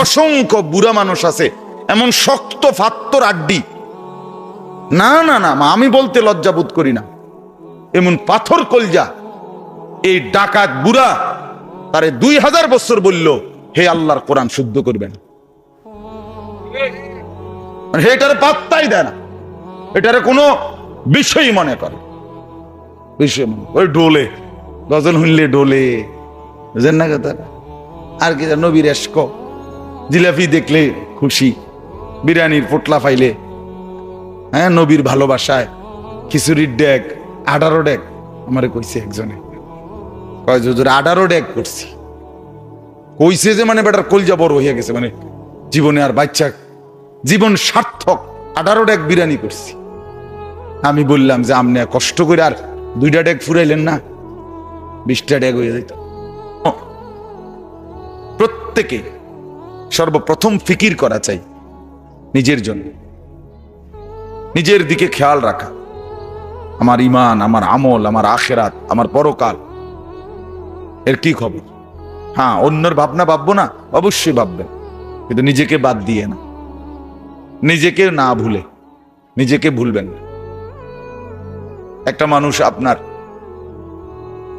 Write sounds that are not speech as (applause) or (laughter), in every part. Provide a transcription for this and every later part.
অসংখ্য বুড়া মানুষ আছে, এমন শক্ত, ফাত্তর আড্ডি। না না না আমি বলতে লজ্জা বোধ করি না। এমন পাথর কলজা, এই ডাকাত বুড়া তারে দুই হাজার বছর বলল, হে আল্লাহর কোরআন শুদ্ধ করবেন। মানে এটারে পাত্তাই দেয় না। এটারে কোনো বিষয় মনে করে। বিষয় মনে ওই ডোলে গজল শুনলে ডোলে বুঝেন না কথা আর কি নবীর এস্ক জিলাপি দেখলে খুশি, বিরিয়ানির পোটলা ফাইলে হ্যাঁ নবীর ভালোবাসায় খিচুড়ির ডেক আঠারো ডেক, আমারে কইছে একজনে। কয় আঠারো ডেক করছি। কইছে যে মানে বেটার কলজা বড় হয়ে গেছে মানে জীবনে আর বাচ্চা, জীবন সার্থক আঠারো ডেক বিরিয়ানি করছি। আমি বললাম যে, আপনি কষ্ট করে আর দুইটা ডেক ফুরাইলেন না, বিশটা ডেক হয়ে যেত প্রত্যেকে সর্বপ্রথম ফিকির করা চাই নিজের জন্য। নিজের দিকে খেয়াল রাখা। আমার ইমান আমার আমল, আমার আখেরাত, আমার পরকাল। এর কি খবর? হ্যাঁ অন্যর ভাবনা ভাববো না, অবশ্যই ভাববেন। কিন্তু নিজেকে বাদ দিয়ে না। নিজেকে না ভুলে, নিজেকে ভুলবেন একটা মানুষ আপনার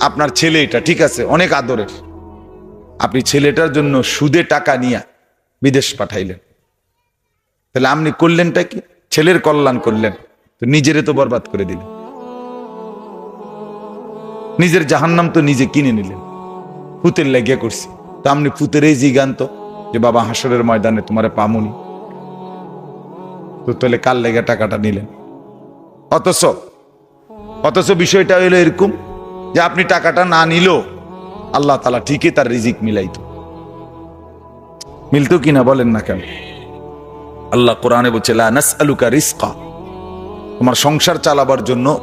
আপনার ছেলে এটা, ঠিক আছে, অনেক আদরের। আপনি ছেলেটার জন্য সুদে টাকা নিয়ে বিদেশ পাঠাইলেন। তাহলে আপনি করলেনটা কি? ছেলের কল্যাণ করলেন। তো নিজেরে তো বরবাদ করে দিলেন। নিজের জাহান্নাম তো নিজে কিনে নিলেন। ফুতের লেগে করছি। তা আপনি ফুতের এই জিগান্ত যে বাবা হাসরের ময়দানে তোমারে পামুনি। তো তাহলে কার লেগে টাকাটা নিলেন? অথচ অথচ বিষয়টা হলো এরকম যে আপনি টাকাটা না নিলেও আল্লাহ তালা ঠিকই তার রিজিক মিলাইতো। মিলতো কিনা বলেন না কেন? আল্লাহ কোরআনে বলছে, লা নাসআলুকা রিজকা। তোমার সংসার চালাবার জন্য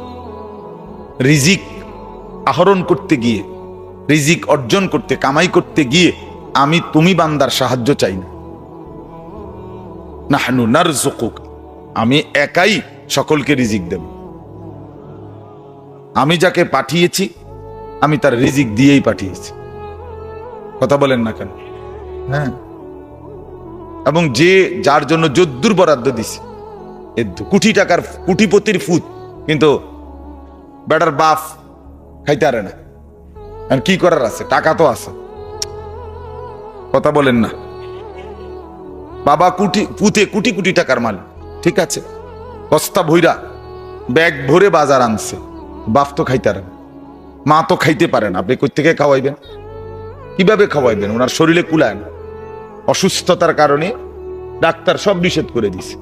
রিজিক আহরণ করতে গিয়ে, রিজিক অর্জন করতে, কামাই করতে গিয়ে আমি তুমি বান্দার সাহায্য চাই না। নাহনু নারজুকুক আমি একাই সকলকে রিজিক দেব। আমি যাকে পাঠিয়েছি, আমি তার রিজিক দিয়েই পাঠিয়েছি। কথা বলেন না কেন? হ্যাঁ। এবং যে যার জন্য যদ্দুর বরাদ্দ দিছে। এ কোটি টাকার কোটিপতির ফুট কিন্তু বেটার বাফ খাইতে পারে না। আর কি করার আছে? টাকা তো আছে। কথা বলেন না। বাবা কুটি, পুঁতে কোটি কোটি টাকার মাল, ঠিক আছে? বস্তা ভৈরা ব্যাগ ভরে বাজার আনছে। বাপ তো খাইতে পারে মা তো খাইতে পারে না। আপনি কই থেকে খাওয়াইবেন? কীভাবে খাওয়াইবেন? ওনার শরীরে কুলায় না। অসুস্থতার কারণে ডাক্তার সব নিষেধ করে দিছে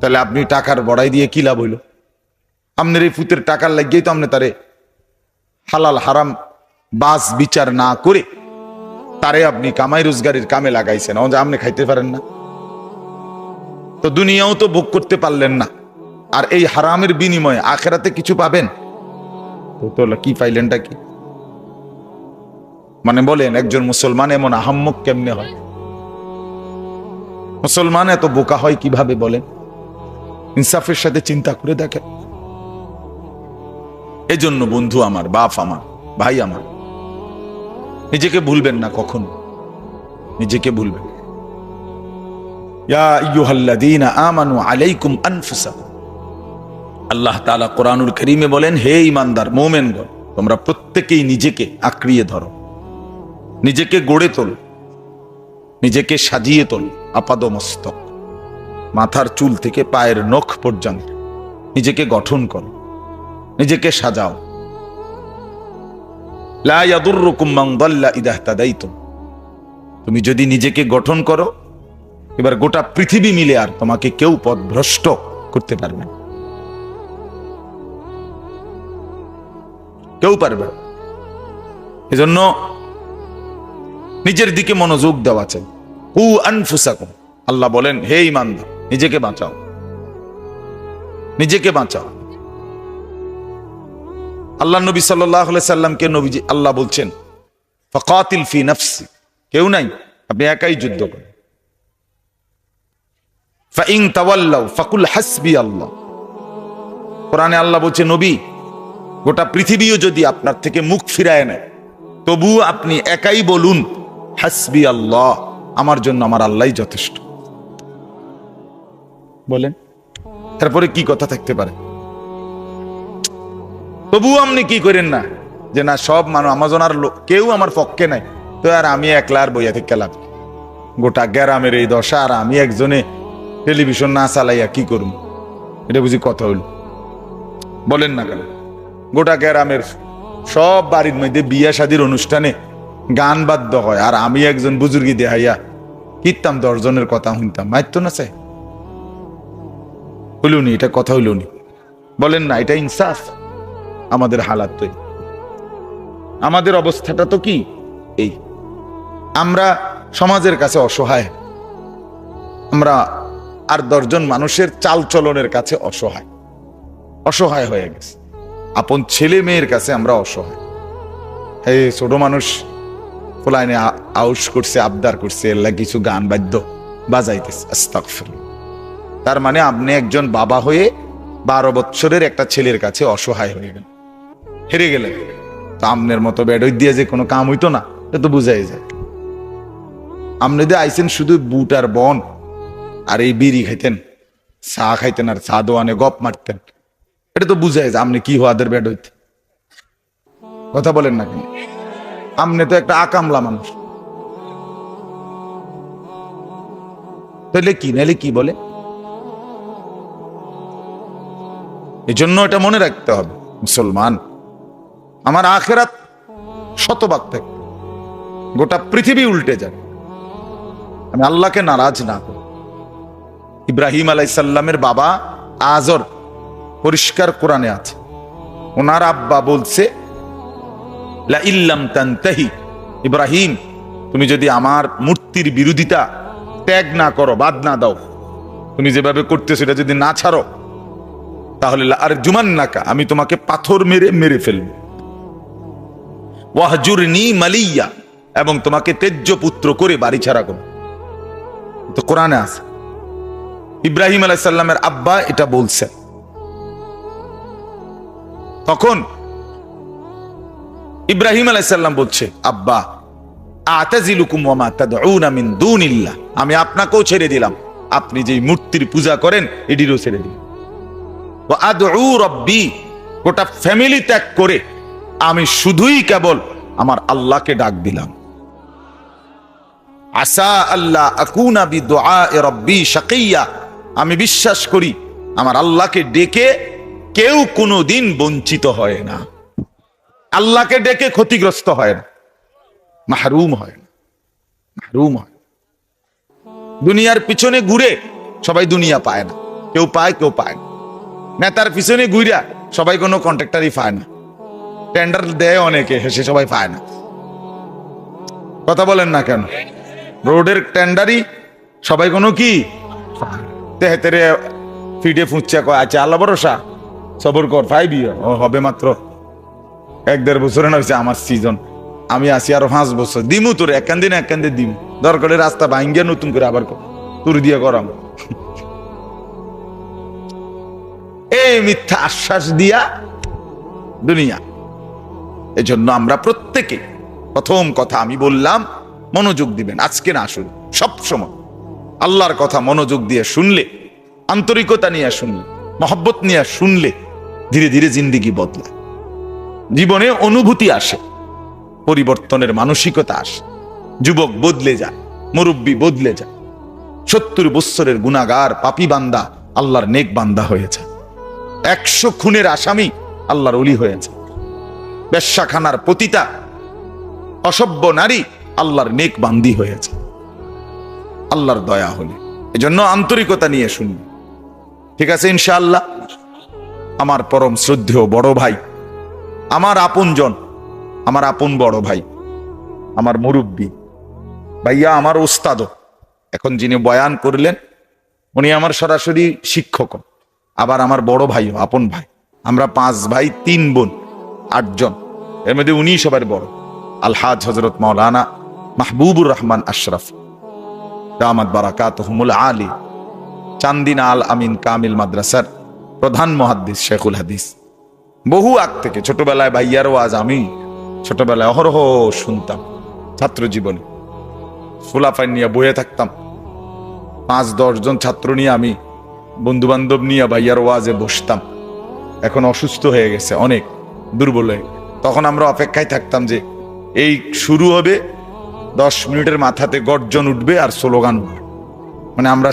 তাহলে আপনি টাকার বড়াই দিয়ে কি লাভ হইল? আপনার এই ফুতের টাকার লাগিয়েই তো আপনি তারে হালাল হারাম বাস বিচার না করে তারে আপনি কামাই রোজগারের কামে লাগাইছেন। যে আপনি খাইতে পারেন না। তো দুনিয়াও তো ভোগ করতে পারলেন না। আর এই হারামের বিনিময়ে আখেরাতে কিছু পাবেন? তো কি পাইলেনটা কি? মানে বলেন, একজন মুসলমান এমন আহাম্মক কেমনে হয়? মুসলমান এত বোকা হয় কীভাবে বলেন? ইনসাফের সাথে চিন্তা করে দেখেন। এজন্য বন্ধু আমার, বাপ আমার, ভাই আমার, নিজেকে ভুলবেন না কখন। নিজেকে ভুলবেন আল্লাহ তাআলা কোরআনুল কারীমে বলেন, হে ঈমানদার, মুমিনগণ, তোমরা প্রত্যেকেই নিজেকে আঁকড়িয়ে ধরো। নিজেকে গড়ে তোলো। নিজেকে সাজিয়ে তোলো। আপাদমস্তক। মাথার চুল থেকে পায়ের নখ পর্যন্ত। নিজেকে গঠন করো। নিজেকে সাজাও। তুমি যদি নিজেকে গঠন করো, এবার গোটা পৃথিবী মিলে আর তোমাকে কেউ পথ ভ্রষ্ট করতে পারবে কেউ পারবে এজন্য নিজের দিকে মনোযোগ দেওয়া চাই। হু আনফুসাকুম। আল্লাহ বলেন, হে ইমানদার নিজেকে বাঁচাও। নিজেকে বাঁচাও। আল্লাহ নবী সাল্লাহ সাল্লামকে নবীজি, আল্লাহ বলছেন, ফকাতিল ফি নফসি কেউ নাই, আপনি একাই যুদ্ধ করেন। ফাইং তাওয়াল্লাও ফাকুল হাসবি আল্লাহ কোরআনে আল্লাহ বলছে, নবী, গোটা পৃথিবীও যদি আপনার থেকে মুখ ফিরায় নেয় তবু আপনি একাই বলুন, হাসবি আল্লাহ আমার জন্য আমার আল্লাহই যথেষ্ট। বলেন। তারপরে কি কথা থাকতে পারে? তবুও আপনি কি করেন না? যে না, সব মানুষ আমাজন আর কেউ আমার পক্ষে নাই। তো আর আমি একলা আর বইয়া থেকে লাভ গোটা গ্রামের এই দশা, আর আমি একজনে টেলিভিশন না চালাইয়া কি করুম এটা বুঝি কথা হইল। বলেন না কেন? গোটা গ্রামের সব বাড়ির মধ্যে বিয়া শাদির অনুষ্ঠানে গান বাদ্য হয়, আর আমি একজন বুজুর্গি দেহাইয়া কিতাম, দশজনের কথা শুনতাম। মাইতো না চাই হইলুনি, এটা কথা হইলুনি। বলেন না, এটা ইনসাফ আমাদের হালাত তো আমাদের অবস্থাটা তো কি? এই, আমরা সমাজের কাছে অসহায়। আমরা আর দশজন মানুষের চাল চলনের কাছে অসহায়। অসহায় হয়ে গেছে। আপন ছেলে মেয়ের কাছে আমরা অসহায়। হে, ছোট মানুষ ফলাইনে আ- আউশ করছে, আবদার করছে এল্লা কিছু গান বাদ্য বাজাইতেছে, আস্তাগফিরুল্লাহ। তার মানে আপনি একজন বাবা হয়ে বারো বৎসরের একটা ছেলের কাছে অসহায় হয়ে গেলেন। হেরে গেলেন। তো আমনের মতো বেডই দিয়ে যে কোনো কাম হইতো না, এটা তো বুঝাই যায়। আপনি যে আইছেন শুধু বুট আর বন, আর এই বিড়ি খাইতেন, চা খাইতেন আর চা দোয়ানে গপ মারতেন, এটা তো বুঝাই যায় আপনি কি হওয়াদের বেড হইতে কথা বলেন না কেন? আপনি তো একটা আকামলা মানুষ। তাহলে কি নাহলে কি বলে? এই জন্য এটা মনে রাখতে হবে, মুসলমান। আমার আখেরাত শতভাগ থাকে, গোটা পৃথিবী উল্টে যাবে। আমি আল্লাহকে নারাজ না করি। ইব্রাহিম আলাইসাল্লামের বাবা আজর, পরিষ্কার কোরআনে আছে। ওনার আব্বা বলছে ইব্রাহিম, তুমি যদি আমার মূর্তির বিরোধিতা ত্যাগ না করো, বাদ না দাও, তুমি যেভাবে করতে সেটা যদি না ছাড়ো, তাহলে আর জুমান নাকা আমি তোমাকে পাথর মেরে মেরে ফেলব। ওয়াহজুর নি মালিয়া, এবং তোমাকে তেজ্য পুত্র করে বাড়ি ছাড়া তো কোরআনে আছে। ইব্রাহিম আলাইসাল্লামের আব্বা এটা বলছে তখন ইব্রাহিম আলাইসাল্লাম বলছে, আব্বা আমি আপনাকেও ছেড়ে দিলাম। আপনি যেই মূর্তির পূজা করেন, এটিরও ছেড়ে দিন। গোটা ফ্যামিলি ত্যাগ করে আমি শুধুই কেবল আমার আল্লাহকে ডাক দিলাম। আসা আল্লাহ রব্বি শাকিয়া। আমি বিশ্বাস করি, আমার আল্লাহকে ডেকে কেউ কোনো দিন বঞ্চিত হয় না। আল্লাহকে ডেকে ক্ষতিগ্রস্ত হয় না। মাহরুম হয় না। মাহরুম হয়। দুনিয়ার পিছনে ঘুরে সবাই দুনিয়া পায় না। কেউ পায় কেউ পায় না। নেতার পিছনে ঘুরা সবাই কোনো কন্ট্রাক্টারই পায় না। টেন্ডার দেয় অনেকে সে সবাই পায় না। কথা বলেন না কেন? রোডের টেন্ডারই সবাই কোনো কি? তেহে তেরে ফিডে ফুঁচছে কয় আচ্ছা আল্লাহ ভরসা। সবর কর ফাইবি ও হবে মাত্র এক দেড় বছরে না হয়েছে আমার সিজন আমি আছি আরও পাঁচ বছর। দিমু তোর একান দিন একান দিন দিমু। দরকারে রাস্তা ভাঙ্গিয়া নতুন করে আবার তোর দিয়ে করাম। (laughs) এই মিথ্যা আশ্বাস দিয়া দুনিয়া। এজন্য আমরা প্রত্যেকে প্রথম কথা আমি বললাম, মনোযোগ দিবেন। আজকে না আসুন, সব সময়। আল্লাহর কথা মনোযোগ দিয়ে শুনলে, আন্তরিকতা নিয়ে শুনলে, মহব্বত নিয়ে শুনলে, ধীরে ধীরে জিন্দিগি বদলায়। জীবনে অনুভূতি আসে, পরিবর্তনের মানসিকতা আসে, যুবক বদলে যায়, মুরব্বী বদলে যায়, সত্তর বৎসরের গুণাগার পাপি বান্দা আল্লাহর নেক বান্দা হয়েছে, একশো খুনের আসামি আল্লাহর অলি হয়েছে বেশ্যাখানার পতিতা, অসভ্য নারী আল্লাহর নেক বান্দি হয়েছে। আল্লাহর দয়া হলে, এজন্য আন্তরিকতা নিয়ে শুনবি ঠিক আছে, ইনশাআল্লাহ? আমার পরম শ্রদ্ধেয় বড় ভাই আমার আপনজন, আমার আপন বড় ভাই, আমার মুরব্বী, ভাইয়া আমার ওস্তাদ এখন যিনি বয়ান করলেন, উনি আমার সরাসরি শিক্ষক। আবার আমার বড় ভাইও, আপন ভাই। আমরা পাঁচ ভাই, তিন বোন, আটজন। এর মধ্যে উনি সবার বড়। আলহাজ হজরত মৌলানা মাহবুবুর রহমান আশরাফ। দামাত বারাকাত আলী। চান্দিনা আল আমিন কামিল মাদ্রাসার প্রধান মহাদ্দিস শেখুল হাদিস। বহু আগ থেকে ছোটবেলায় ভাইয়ার ওয়াজ আমি ছোটবেলায় অহরহ শুনতাম ছাত্র জীবনে। ফুলাফাই নিয়ে বয়ে থাকতাম। পাঁচ দশজন ছাত্র নিয়ে আমি বন্ধু বান্ধব নিয়ে ভাইয়ার ওয়াজে বসতাম। এখন অসুস্থ হয়ে গেছে, অনেক দুর্বল হয়ে তখন আমরা অপেক্ষায় থাকতাম যে এই শুরু হবে, দশ মিনিটের মাথাতে গর্জন উঠবে আর স্লোগান উঠবে। মানে আমরা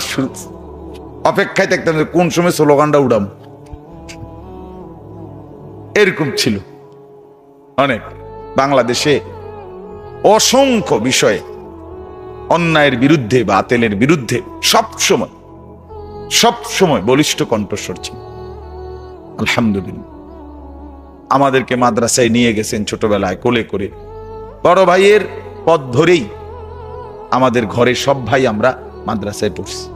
অপেক্ষায় থাকতাম যে কোন সময় স্লোগানটা উড়াম এরকম ছিল। অনেক। বাংলাদেশে অসংখ্য বিষয়ে অন্যায়ের বিরুদ্ধে বা আতেলের বিরুদ্ধে সবসময় সবসময় বলিষ্ঠ কণ্ঠস্বর ছিল। আলহামদুলিল্লাহ। আমাদেরকে মাদ্রাসায় নিয়ে গেছেন ছোটবেলায় কোলে করে। বড় ভাইয়ের পথ ধরেই আমাদের ঘরে সব ভাই আমরা মাদ্রাসায় পড়ছি।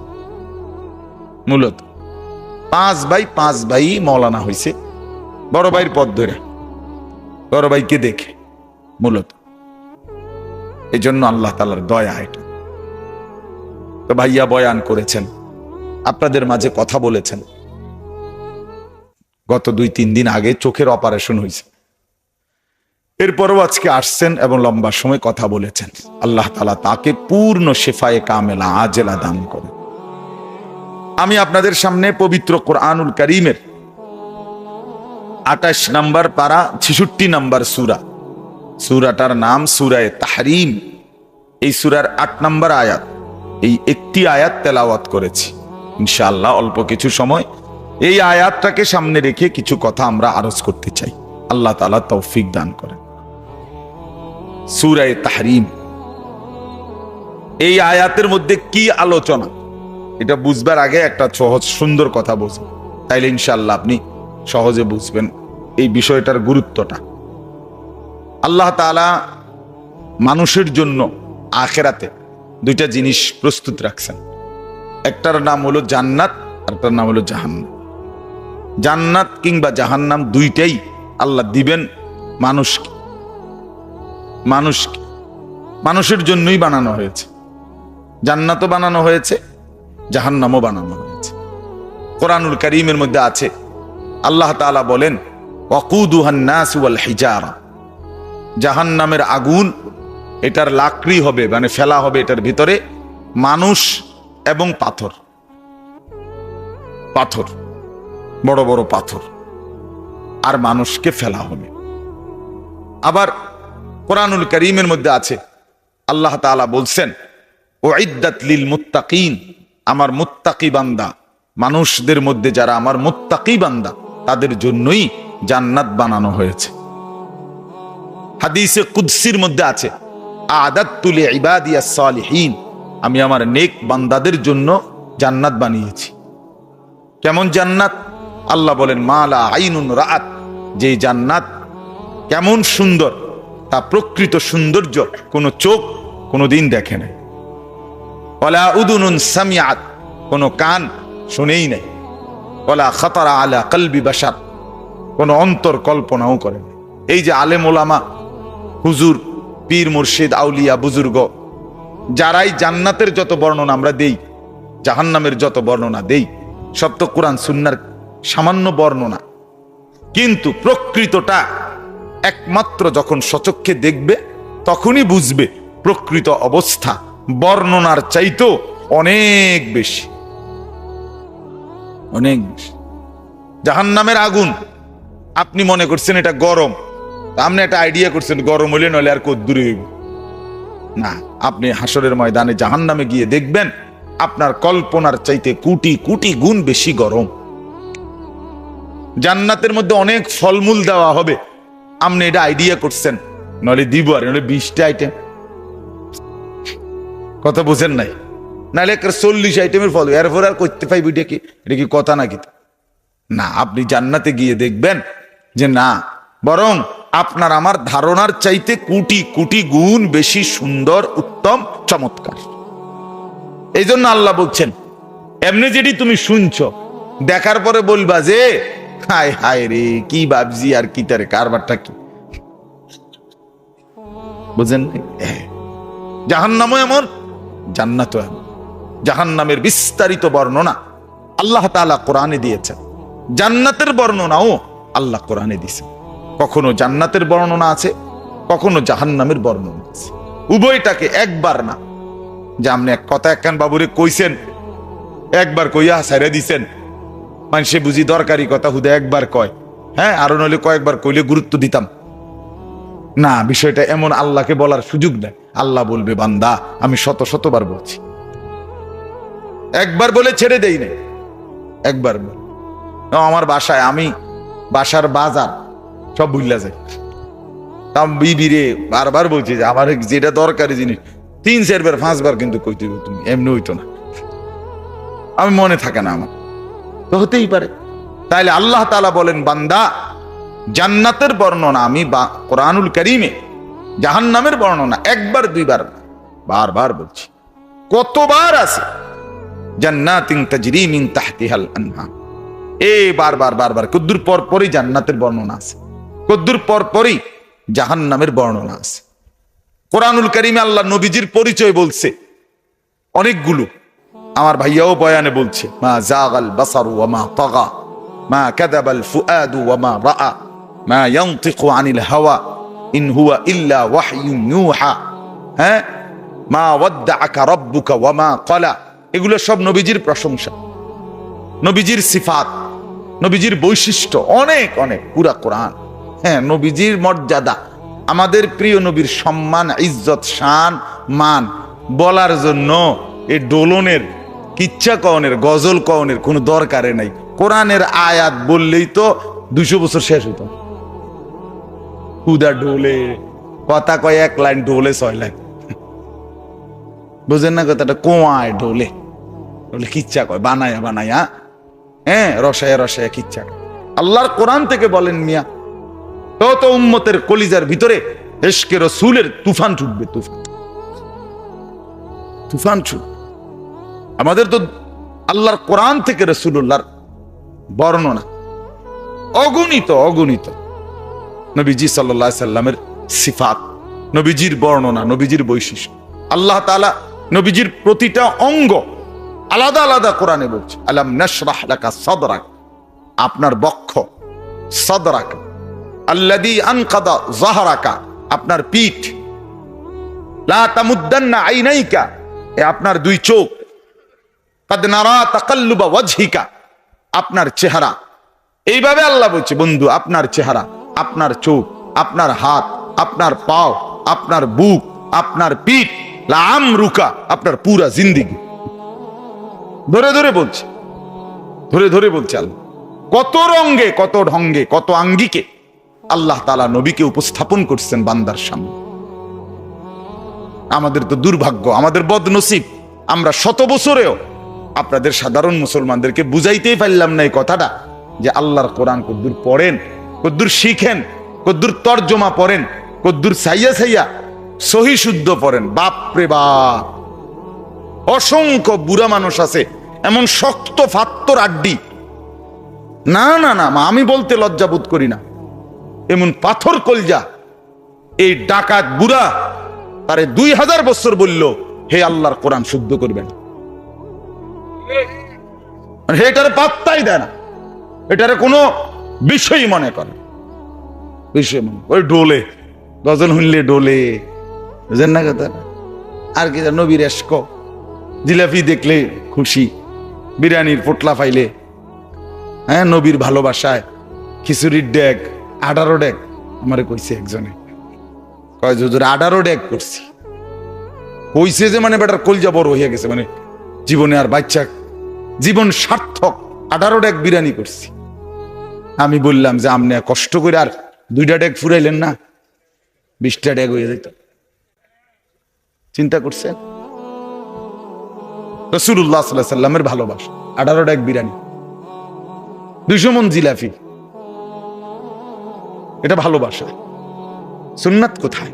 মূলত পাঁচ ভাই পাঁচ ভাই মৌলানা হয়েছে বড় ভাইয়ের পথ ধরে। বড় ভাইকে দেখে, মূলত। এই জন্য আল্লাহ তালার দয়া এটা। তো ভাইয়া বয়ান করেছেন, আপনাদের মাঝে কথা বলেছেন। গত দুই, তিন দিন আগে চোখের অপারেশন হয়েছে। এরপরও আজকে আসছেন এবং লম্বা সময় কথা বলেছেন। আল্লাহ তালা তাকে পূর্ণ শেফায়ে কামেলা, আজেলা দান করে আমি আপনাদের সামনে পবিত্র কোরআনুল করিমের আঠাশ নাম্বার পারা, ছেষট্টি নাম্বার সুরা। সুরাটার নাম সুরায় তাহরিম। এই সুরার আট নাম্বার আয়াত। এই একটি আয়াত তেলাওয়াত করেছি। ইনশাআল্লাহ অল্প কিছু সময়। এই আয়াতটাকে সামনে রেখে কিছু কথা আমরা আরজ করতে চাই। আল্লাহ তালা তৌফিক দান করেন। সুরায় তাহরিম। এই আয়াতের মধ্যে কি আলোচনা? এটা বুঝবার আগে একটা সহজ, সুন্দর কথা বুঝবেন তাইলে ইনশাল্লাহ আপনি সহজে বুঝবেন এই বিষয়টার গুরুত্বটা। আল্লাহ তাআলা মানুষের জন্য আখেরাতে দুইটা জিনিস প্রস্তুত রাখছেন। একটার নাম হলো জান্নাত, আরেকটার নাম হলো জাহান্নাম। জান্নাত কিংবা জাহান্নাম দুইটাই আল্লাহ দিবেন মানুষকে। মানুষকে। মানুষের জন্যই বানানো হয়েছে। জান্নাতও বানানো হয়েছে, জাহান্নামও বানানো হয়েছে। কোরআনুল করিমের মধ্যে আছে আল্লাহ তাআলা বলেন হিজারা। জাহান্নামের আগুন এটার লাকড়ি হবে মানে ফেলা হবে এটার ভিতরে মানুষ এবং পাথর। পাথর, বড় বড় পাথর, আর মানুষকে ফেলা হবে। আবার কোরআনুল করিমের মধ্যে আছে, আল্লাহ তাআলা বলছেন ও ইদ্দাত লিল মুত্তাকিন, আমার মুত্তাকি বান্দা, মানুষদের মধ্যে যারা আমার মুত্তাকি বান্দা তাদের জন্যই জান্নাত বানানো হয়েছে। হাদিসে কুদ্সির মধ্যে আছে আদাত তুলে ইবাদিয়া সালিহীন আমি আমার নেক বান্দাদের জন্য জান্নাত বানিয়েছি। কেমন জান্নাত? আল্লাহ বলেন মালা আইনুন রাত যে জান্নাত কেমন সুন্দর, তা প্রকৃত সৌন্দর্য কোনো চোখ কোনো দিন দেখে নাই। ওলা উদুনুন সামিয়াত কোনো কান শুনেই নাই। ওলা খতরা আলা কলবি বাসার কোনো অন্তর কল্পনাও করে নাই। এই যে আলেম ওলামা, হুজুর, পীর, মুর্শিদ, আউলিয়া, বুজুর্গ, যারাই জান্নাতের যত বর্ণনা আমরা দেই, জাহান্নামের যত বর্ণনা দেই, সব তো কোরআন সুন্নার সামান্য বর্ণনা। কিন্তু প্রকৃতটা একমাত্র যখন সচক্ষে দেখবে, তখনই বুঝবে প্রকৃত অবস্থা, বর্ণনার চাইতো অনেক বেশি। অনেক। বেশি জাহান্নামের আগুন। আপনি মনে করছেন এটা গরম। আপনি একটা আইডিয়া করছেন, গরম হইলে নইলে আর কদ্দুরে হইব। না, আপনি হাসরের ময়দানে জাহান্নামে গিয়ে দেখবেন, আপনার কল্পনার চাইতে কুটি কুটি গুণ বেশি গরম। জান্নাতের মধ্যে অনেক ফলমূল দেওয়া হবে। আপনি এটা আইডিয়া করছেন, নইলে দিব আর, নইলে বিশটা আইটেম কথা বুঝেন নাই? নাহলে একটা চল্লিশ আইটেমের ফল এরপর আর করতে পাইব এটা কি? এটা কি কথা নাকি? না, আপনি জান্নাতে গিয়ে দেখবেন যে না, বরং আপনার আমার ধারণার চাইতে কোটি কোটি গুণ বেশি সুন্দর, উত্তম, চমৎকার। এই জন্য আল্লাহ বলছেন, এমনি যেটি তুমি শুনছো, দেখার পরে বলবা যে, হায় হায় রে, কি ভাবছি আর কি তারে কারবারটা কি? বুঝেন জাহান্নামও এমন, জান্নাতও এমন। জাহান্নামের বিস্তারিত বর্ণনা আল্লাহ তাআলা কোরআনে দিয়েছেন। জান্নাতের বর্ণনাও আল্লাহ কোরআনে দিয়েছেন। কখনো জান্নাতের বর্ণনা আছে, কখনো জাহান্নামের বর্ণনা আছে। উভয়টাকে একবার না। যে আপনি এক কথা একখান বাবুরে কইছেন, একবার কইয়া সাইরা দিছেন। মানুষে বুঝি দরকারি কথা হুদে একবার কয়। হ্যাঁ আরও নইলে কয়েকবার কইলে গুরুত্ব দিতাম। না, বিষয়টা এমন আল্লাহকে বলার সুযোগ নেই। আল্লাহ বলবে, বান্দা, আমি শত শতবার বলছি। একবার বলে ছেড়ে দেই নাই। একবার আমার বাসায়, আমি বাসার বাজার, সব বুঝলা যায়। তাম বিবিরে বারবার বলছি যে, আমার যেটা দরকারি জিনিস, তিন চারবার পাঁচবার কিন্তু কইতে তুমি, এমনি হইতো না। আমি মনে থাকে না আমার। তো হতেই পারে। তাইলে আল্লাহ তাআলা বলেন, বান্দা, জান্নাতের বর্ণনা আমি বা- কোরআনুল করিমে, জাহান্নামের বর্ণনা একবার, দুইবার, বারবার বলছি। কতবার আছে? জান্নাতিন তাজরি মিন তাহতিহাল আনহার। এই বারবার বারবার কদ্দুর পর পরই জান্নাতের বর্ণনা আছে। কদ্দুর পর পরই জাহান্নামের বর্ণনা আছে। কোরআনুল করিমে আল্লাহ নবীজির পরিচয় বলছে, অনেকগুলো। আমার ভাইয়াও বয়ানে বলছে, মা জাগাল বাসারু মা তাগা, মা কাদাবাল ফুআদু মা রাআ, মা ইয়ানতিকু আনিল হাওয়া, ইন হুয়া ইল্লা ওয়াহয়ুন ইউহা। হ্যাঁ? মা ওয়াদ্দাআকা রাব্বুকা ওয়া মা ক্বালা। এগুলো সব নবীজির প্রশংসা। নবীজির সিফাত, নবীজির বৈশিষ্ট্য, অনেক অনেক, পুরা কোরআন। হ্যাঁ নবীজির মর্যাদা, আমাদের প্রিয় নবীর সম্মান, ইজ্জত, শান, মান, বলার জন্য এ ডোলনের, কিচ্ছা কওনের, গজল কওনের কোনো দরকারে নাই। কোরআনের আয়াত বললেই তো দুশো বছর শেষ হতো হুদা ডোলে, কথা কয় এক লাইন ডোলে ছয় লাইন। বুঝেন না কথাটা, কোয়ায় ডোলে। বলে, কিচ্ছা কয়, বানায়া বানায়া হ্যাঁ রসায়া রসায়া, কিচ্ছা আল্লাহর কোরআন থেকে বলেন, মিয়া তো তো উম্মতের কলিজার ভিতরে এশকে রসুলের তুফান ছুটবে, তুফান। তুফান ছুট আমাদের তো আল্লাহর কোরআন থেকে রসুল্লাহর বর্ণনা। অগণিত অগণিত। নবীজি সাল্লাহ সাল্লামের সিফাত, নবীজির বর্ণনা, নবীজির বৈশিষ্ট্য। আল্লাহ তাআলা নবীজির প্রতিটা অঙ্গ আলাদা আলাদা কোরআনে বলছে, আলাম নাশরাহ লাকা সাদরাক আপনার বক্ষ সাদরাক, আল্লাযী আনকাদা যাহরাকা আপনার পিঠ, লা তামুদ্দান্না আইনাইকা এ আপনার দুই চোখ, কাদ নারা তাকাল্লুবা ওয়াজহিকা আপনার চেহারা। এইভাবে আল্লাহ বলছে, বন্ধু, আপনার চেহারা, আপনার চোখ, আপনার হাত, আপনার পাও, আপনার বুক, আপনার পিঠ লাম রুকা আপনার পুরা জিন্দিগি। ধরে ধরে বলছে। ধরে ধরে বলছে আল্লাহ। কত রঙ্গে কত ঢঙ্গে, কত আঙ্গিকে আল্লাহ তালা নবীকে উপস্থাপন করছেন বান্দার সামনে। আমাদের তো দুর্ভাগ্য, আমাদের বদনসিব। আমরা শত বছরেও আপনাদের সাধারণ মুসলমানদেরকে বুঝাইতেই পারলাম না এই কথাটা, যে আল্লাহর কোরআন কদ্দুর পড়েন, কদ্দুর শিখেন, কদ্দুর তর্জমা পড়েন, কদ্দুর সাইয়া সাইয়া সহি শুদ্ধ পড়েন। বাপ রে বাপ! অসংখ্য বুড়া মানুষ আছে, এমন শক্ত ফাত্তর আড্ডি। না না না আমি বলতে লজ্জা বোধ করি না। এমন পাথর কলজা, এই ডাকাত বুড়া তারে দুই হাজার বছর বলল, হে আল্লাহর কোরআন শুদ্ধ করবেন মানে হে পাত্তাই দেয় না। এটারে কোনো বিষয়ই মনে করে বিষয় মনে ওই ডোলে গজল শুনলে ডোলে, বুঝেন না কথা? আর কি নবীর এস্ক জিলাপি দেখলে খুশি, বিরিয়ানির পোটলা পাইলে। হ্যাঁ নবীর ভালোবাসায় খিচুড়ির ডেক আঠারো ডেক, আমার কইছে একজনে। কয়, হুজুর আঠারো ডেক করছি। কইছে যে মানে বেটার কলজা বড় হয়ে গেছে মানে জীবনে আর বাচ্চা, জীবন সার্থক আঠারো ডেক বিরিয়ানি করছি। আমি বললাম যে আপনি কষ্ট করে আর দুইটা ডেক ফুরাইলেন না, বিশটা ডেক হয়ে যেত চিন্তা করছেন? রসুল্লাহ সাল্লাহ সাল্লামের ভালোবাসা। আঠারো এক বিরিয়ানি। দুইশো মন জিলাফি এটা ভালোবাসা। সুন্নাত কোথায়?